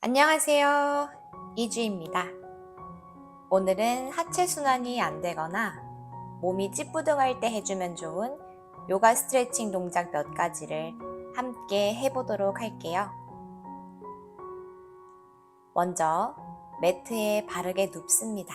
안녕하세요. 이주입니다. 오늘은 하체 순환이 안 되거나 몸이 찌뿌둥할 때 해주면 좋은 요가 스트레칭 동작 몇 가지를 함께 해보도록 할게요. 먼저 매트에 바르게 눕습니다.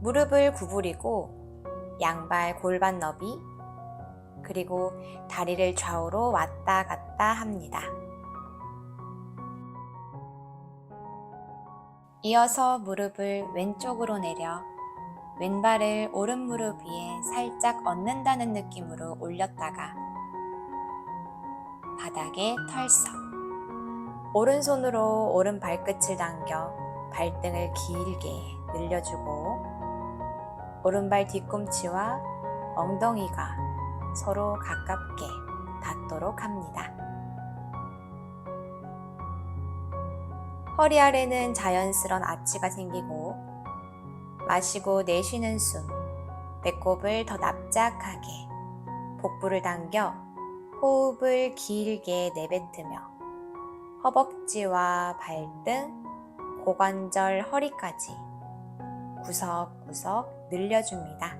무릎을 구부리고 양발 골반 너비, 그리고 다리를 좌우로 왔다 갔다 합니다. 이어서 무릎을 왼쪽으로 내려 왼발을 오른 무릎 위에 살짝 얹는다는 느낌으로 올렸다가 바닥에 털썩. 오른손으로 오른 발끝을 당겨 발등을 길게 늘려주고 오른발 뒤꿈치와 엉덩이가 서로 가깝게 닿도록 합니다. 허리 아래는 자연스런 아치가 생기고 마시고 내쉬는 숨, 배꼽을 더 납작하게 복부를 당겨 호흡을 길게 내뱉으며 허벅지와 발등, 고관절, 허리까지 구석구석 늘려줍니다.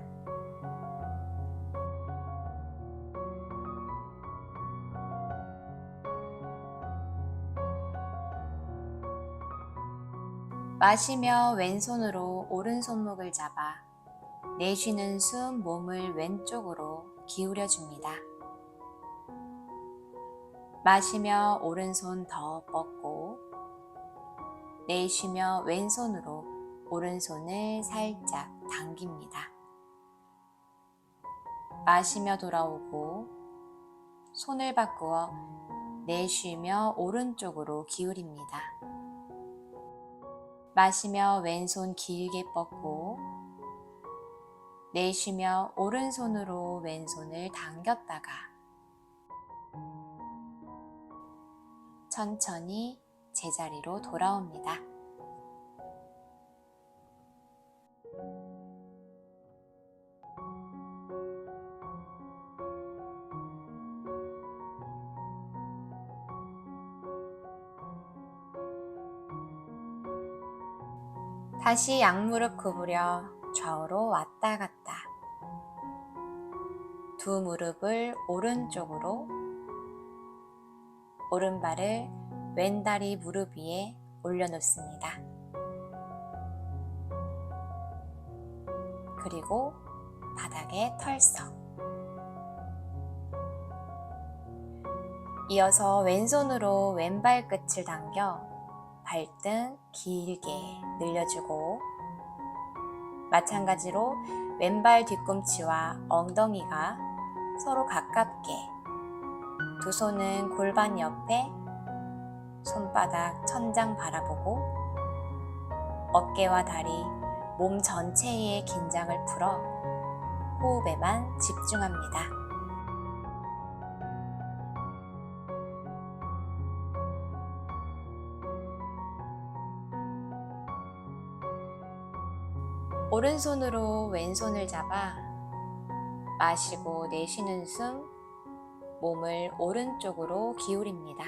마시며 왼손으로 오른 손목을 잡아 내쉬는 숨 몸을 왼쪽으로 기울여 줍니다. 마시며 오른손 더 뻗고 내쉬며 왼손으로 오른손을 살짝 당깁니다. 마시며 돌아오고 손을 바꾸어 내쉬며 오른쪽으로 기울입니다. 마시며 왼손 길게 뻗고 내쉬며 오른손으로 왼손을 당겼다가 천천히 제자리로 돌아옵니다. 다시 양무릎 구부려 좌우로 왔다 갔다. 두 무릎을 오른쪽으로, 오른발을 왼다리 무릎 위에 올려놓습니다. 그리고 바닥에 털썩. 이어서 왼손으로 왼발 끝을 당겨 발등 길게 늘려주고 마찬가지로 왼발 뒤꿈치와 엉덩이가 서로 가깝게 두 손은 골반 옆에 손바닥 천장 바라보고 어깨와 다리, 몸 전체의 긴장을 풀어 호흡에만 집중합니다. 오른손으로 왼손을 잡아 마시고 내쉬는 숨, 몸을 오른쪽으로 기울입니다.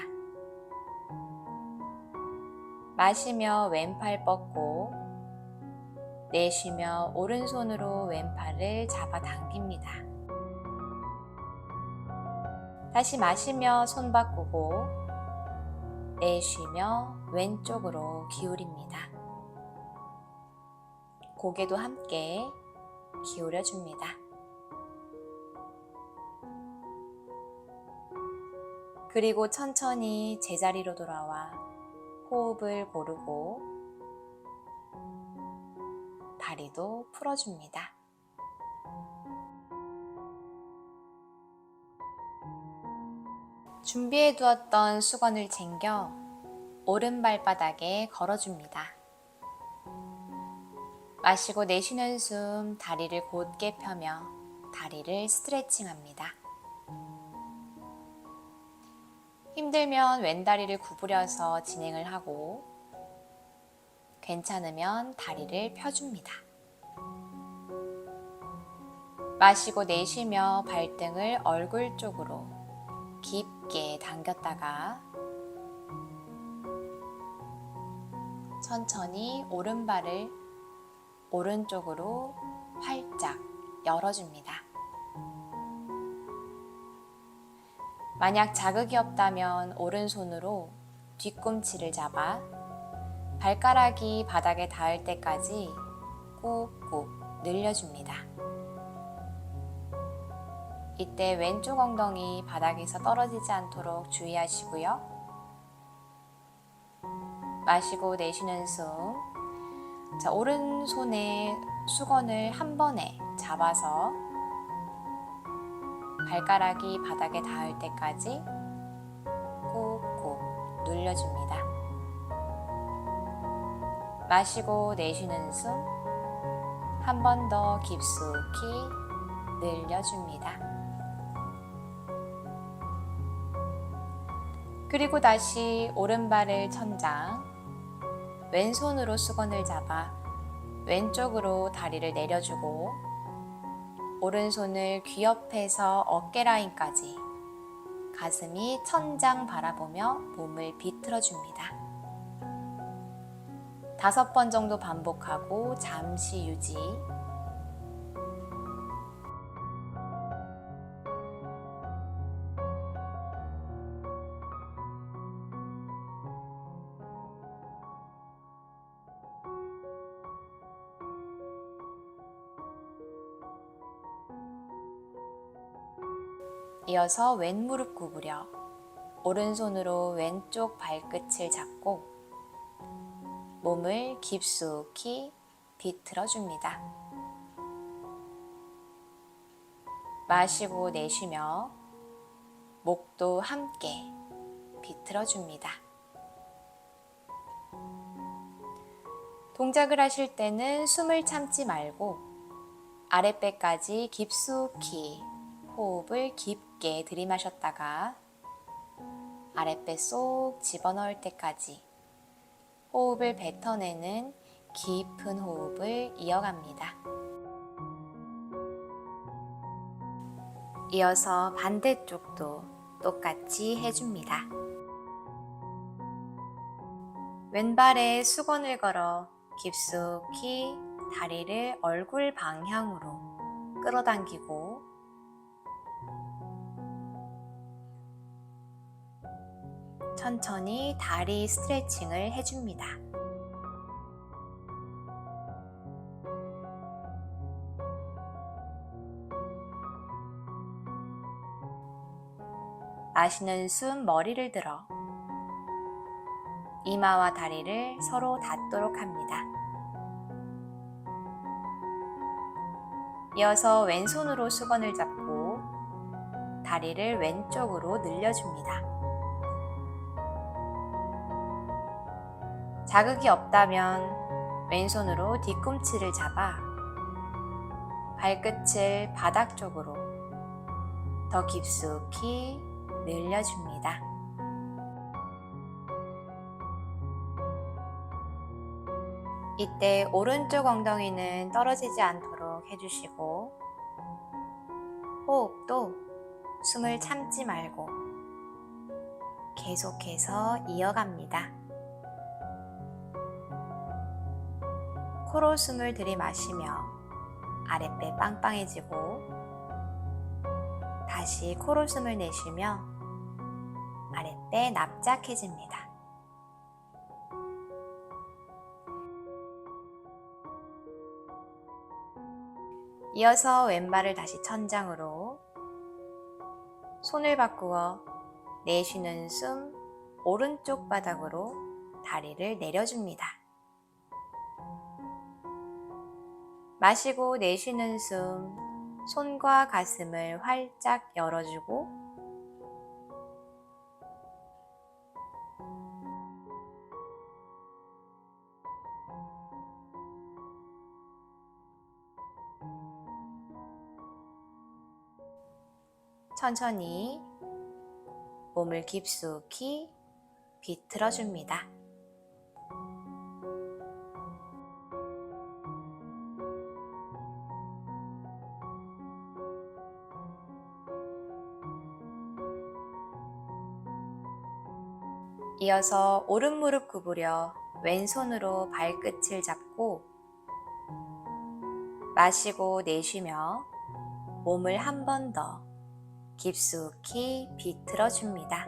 마시며 왼팔 뻗고 내쉬며 오른손으로 왼팔을 잡아 당깁니다. 다시 마시며 손 바꾸고 내쉬며 왼쪽으로 기울입니다. 고개도 함께 기울여 줍니다. 그리고 천천히 제자리로 돌아와 호흡을 고르고 다리도 풀어줍니다. 준비해 두었던 수건을 챙겨 오른 발바닥에 걸어줍니다. 마시고 내쉬는 숨 다리를 곧게 펴며 다리를 스트레칭합니다. 힘들면 왼다리를 구부려서 진행을 하고 괜찮으면 다리를 펴줍니다. 마시고 내쉬며 발등을 얼굴 쪽으로 깊게 당겼다가 천천히 오른발을 오른쪽으로 활짝 열어줍니다. 만약 자극이 없다면 오른손으로 뒤꿈치를 잡아 발가락이 바닥에 닿을 때까지 꾹꾹 늘려줍니다. 이때 왼쪽 엉덩이 바닥에서 떨어지지 않도록 주의하시고요. 마시고 내쉬는 숨. 자, 오른손에 수건을 한 번에 잡아서 발가락이 바닥에 닿을 때까지 꾹꾹 눌려줍니다. 마시고 내쉬는 숨. 한 번 더 깊숙이 늘려줍니다. 그리고 다시 오른발을 천장, 왼손으로 수건을 잡아 왼쪽으로 다리를 내려주고 오른손을 귀 옆에서 어깨 라인까지 가슴이 천장 바라보며 몸을 비틀어 줍니다. 다섯 번 정도 반복하고 잠시 유지. 이어서 왼 무릎 구부려 오른손으로 왼쪽 발끝을 잡고 몸을 깊숙이 비틀어 줍니다. 마시고 내쉬며 목도 함께 비틀어 줍니다. 동작을 하실 때는 숨을 참지 말고 아랫배까지 깊숙이 호흡을 깊게 들이마셨다가 아랫배 쏙 집어넣을 때까지 호흡을 뱉어내는 깊은 호흡을 이어갑니다. 이어서 반대쪽도 똑같이 해줍니다. 왼발에 수건을 걸어 깊숙이 다리를 얼굴 방향으로 끌어당기고 천천히 다리 스트레칭을 해줍니다. 마시는 숨 머리를 들어 이마와 다리를 서로 닿도록 합니다. 이어서 왼손으로 수건을 잡고 다리를 왼쪽으로 늘려줍니다. 자극이 없다면 왼손으로 뒤꿈치를 잡아 발끝을 바닥 쪽으로 더 깊숙이 늘려줍니다. 이때 오른쪽 엉덩이는 떨어지지 않도록 해주시고 호흡도 숨을 참지 말고 계속해서 이어갑니다. 코로 숨을 들이마시며 아랫배 빵빵해지고 다시 코로 숨을 내쉬며 아랫배 납작해집니다. 이어서 왼발을 다시 천장으로 손을 바꾸어 내쉬는 숨 오른쪽 바닥으로 다리를 내려줍니다. 마시고 내쉬는 숨 손과 가슴을 활짝 열어주고 천천히 몸을 깊숙이 비틀어 줍니다. 이어서 오른 무릎 구부려 왼손으로 발끝을 잡고 마시고 내쉬며 몸을 한 번 더 깊숙이 비틀어 줍니다.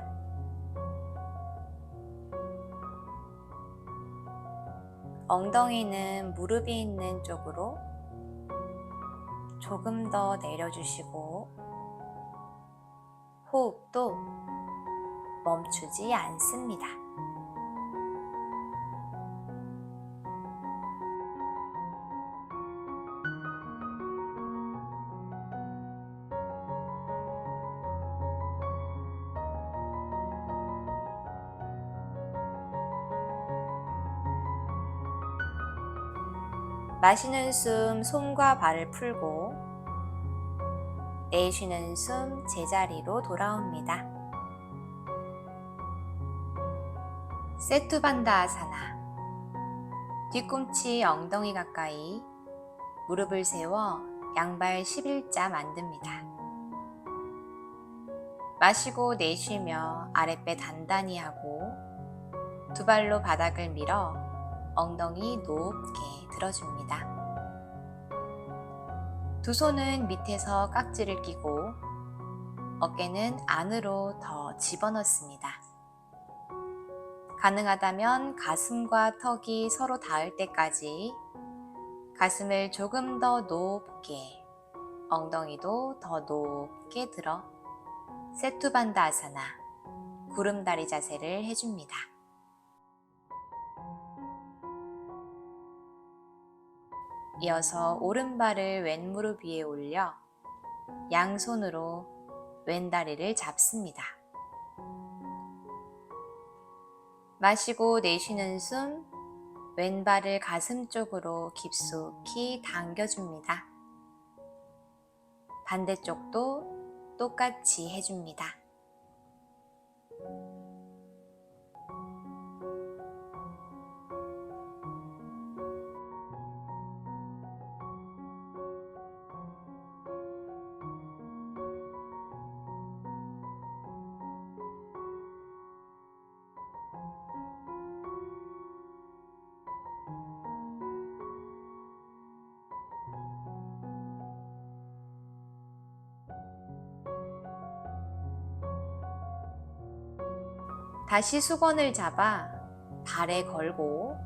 엉덩이는 무릎이 있는 쪽으로 조금 더 내려주시고 호흡도 멈추지 않습니다. 마시는 숨 손과 발을 풀고 내쉬는 숨 제자리로 돌아옵니다. 세투반다 아사나 뒤꿈치 엉덩이 가까이 무릎을 세워 양발 11자 만듭니다. 마시고 내쉬며 아랫배 단단히 하고 두 발로 바닥을 밀어 엉덩이 높게 들어줍니다. 두 손은 밑에서 깍지를 끼고 어깨는 안으로 더 집어넣습니다. 가능하다면 가슴과 턱이 서로 닿을 때까지 가슴을 조금 더 높게, 엉덩이도 더 높게 들어 세투반다 아사나, 구름다리 자세를 해줍니다. 이어서 오른발을 왼무릎 위에 올려 양손으로 왼다리를 잡습니다. 마시고 내쉬는 숨, 왼발을 가슴 쪽으로 깊숙이 당겨줍니다. 반대쪽도 똑같이 해줍니다. 다시 수건을 잡아 발에 걸고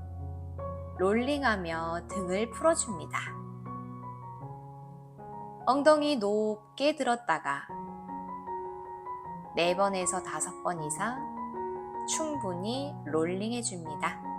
롤링하며 등을 풀어줍니다. 엉덩이 높게 들었다가 4번에서 5번 이상 충분히 롤링 해 줍니다.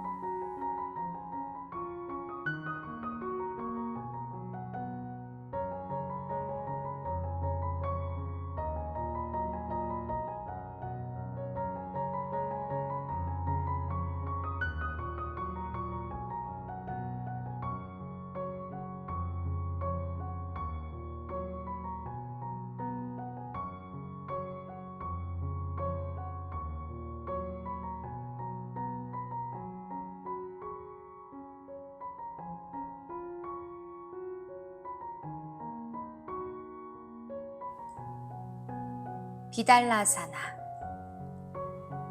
비달라사나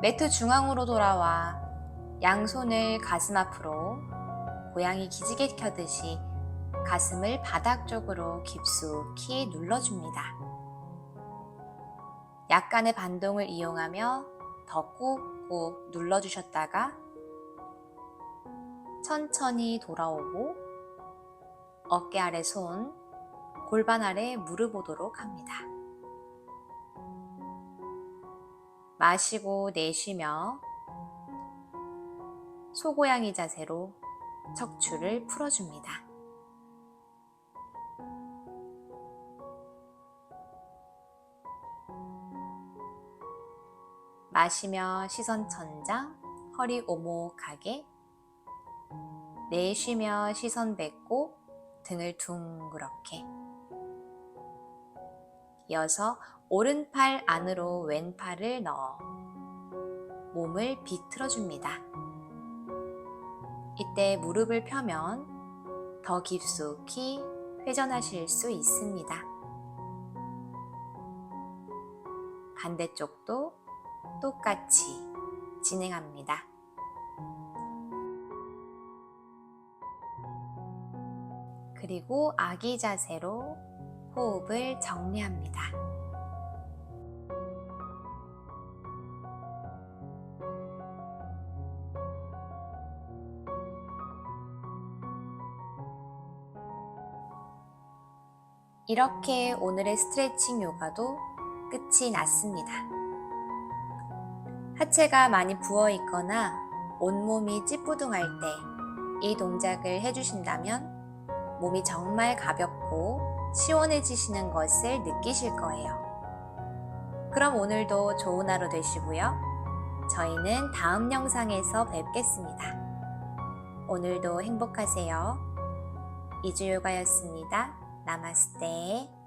매트 중앙으로 돌아와 양손을 가슴 앞으로 고양이 기지개 켜듯이 가슴을 바닥 쪽으로 깊숙이 눌러줍니다. 약간의 반동을 이용하며 더 꾹꾹 눌러주셨다가 천천히 돌아오고 어깨 아래 손, 골반 아래 무릎 오도록 합니다. 마시고 내쉬며 소고양이 자세로 척추를 풀어줍니다. 마시며 시선 천장, 허리 오목하게 내쉬며 시선 뱉고 등을 둥그렇게 이어서 오른팔 안으로 왼팔을 넣어 몸을 비틀어 줍니다. 이때 무릎을 펴면 더 깊숙이 회전하실 수 있습니다. 반대쪽도 똑같이 진행합니다. 그리고 아기 자세로 호흡을 정리합니다. 이렇게 오늘의 스트레칭 요가도 끝이 났습니다. 하체가 많이 부어 있거나 온몸이 찌뿌둥할 때 이 동작을 해주신다면 몸이 정말 가볍고 시원해지시는 것을 느끼실 거예요. 그럼 오늘도 좋은 하루 되시고요. 저희는 다음 영상에서 뵙겠습니다. 오늘도 행복하세요. 이주요가였습니다. 나마스테.